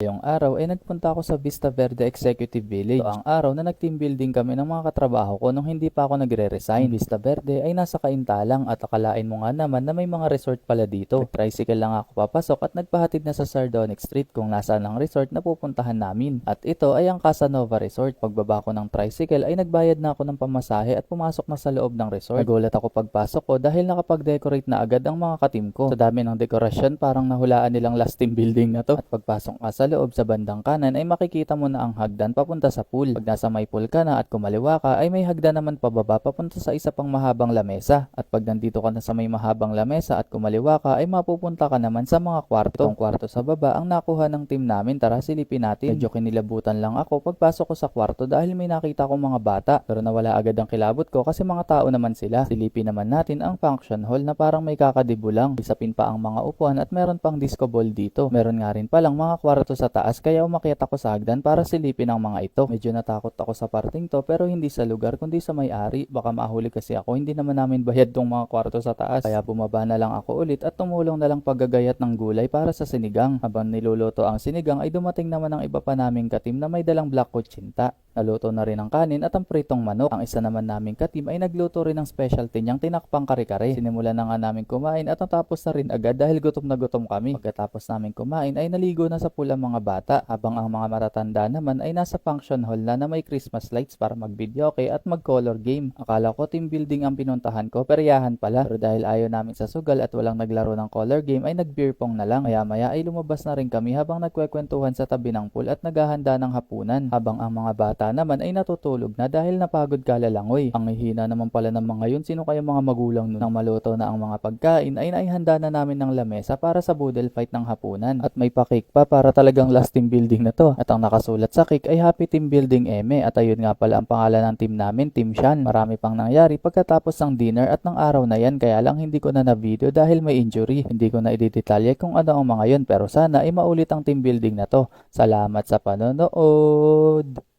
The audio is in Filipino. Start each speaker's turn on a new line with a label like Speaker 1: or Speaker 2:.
Speaker 1: Ngayong araw ay nagpunta ako sa Vista Verde Executive Village. Ito ang araw na nag-team building kami ng mga katrabaho ko nung hindi pa ako nagre-resign. Vista Verde ay nasa Kaintalang at akalain mo nga naman na may mga resort pala dito. Tricycle lang ako papasok at nagpahatid na sa Sardonic Street kung nasaan ang resort na pupuntahan namin. At ito ay ang Casanova Resort. Pagbaba ko ng tricycle ay nagbayad na ako ng pamasahe at pumasok na sa loob ng resort. Nagulat ako pagpasok ko dahil nakapag-decorate na agad ang mga katim ko. Sa dami ng dekorasyon parang nahulaan nilang last team building na to. At pagpasok nga sa loob sa bandang kanan ay makikita mo na ang hagdan papunta sa pool. Pag nasa may pool ka na at kumaliwa ka ay may hagdan naman pababa papunta sa isa pang mahabang lamesa. At pag nandito ka na sa may mahabang lamesa at kumaliwa ka ay mapupunta ka naman sa mga kwarto. Itong kwarto sa baba ang nakuha ng team namin. Tara silipin natin. Medyo kinilabutan lang ako pagpasok ko sa kwarto dahil may nakita kong mga bata. Pero nawala agad ang kilabot ko kasi mga tao naman sila. Silipin naman natin ang function hall na parang may kakadibo lang. Isapin pa ang mga upuan at meron pang disco ball dito. Meron nga rin palang mga kwarto sa taas kaya umakyat ako sa hagdan para silipin ang mga ito. Medyo natakot ako sa parting to pero hindi sa lugar kundi sa may-ari. Baka mahuli kasi ako. Hindi naman namin bayad tong mga kwarto sa taas. Kaya bumaba na lang ako ulit at tumulong na lang paggagayat ng gulay para sa sinigang. Habang niluluto ang sinigang ay dumating naman ang iba pa naming katim na may dalang black kutsinta. Naluto na rin ang kanin at ang pritong manok. Ang isa naman naming katim ay nagluto rin ng specialty niyang tinakpang kare-kare. Sinimulan na nga namin kumain at natapos na rin agad dahil gutom na gutom kami. Pagkatapos namin kumain ay naligo na sa pula mga bata habang ang mga matatanda naman ay nasa function hall na na may Christmas lights para mag-video okay at mag-color game. Akala ko team building ang pinuntahan ko peryahan pala. Pero dahil ayaw namin sa sugal at walang naglaro ng color game ay nag-beer pong na lang. Maya maya ay lumabas na rin kami habang nagkwekwentuhan sa tabi ng pool at naghahanda ng hapunan. Habang ang mga bata naman ay natutulog na dahil napagod kalalangoy. Ang hihina naman pala ng mga yun, sino kaya mga magulang nun? Nang maluto na ang mga pagkain ay naihanda na namin ng lamesa para sa boodle fight ng hapunan. At may pa-cake pa para talagang last team building na to. At ang nakasulat sa cake ay Happy Team Building Eme. At ayun nga pala ang pangalan ng team namin, Team Shan. Marami pang nangyari pagkatapos ng dinner at ng araw na yan kaya lang hindi ko na na-video dahil may injury. Hindi ko na idedetalye kung ano ang mga yun pero sana ay maulit ang team building na to. Salamat sa panonood!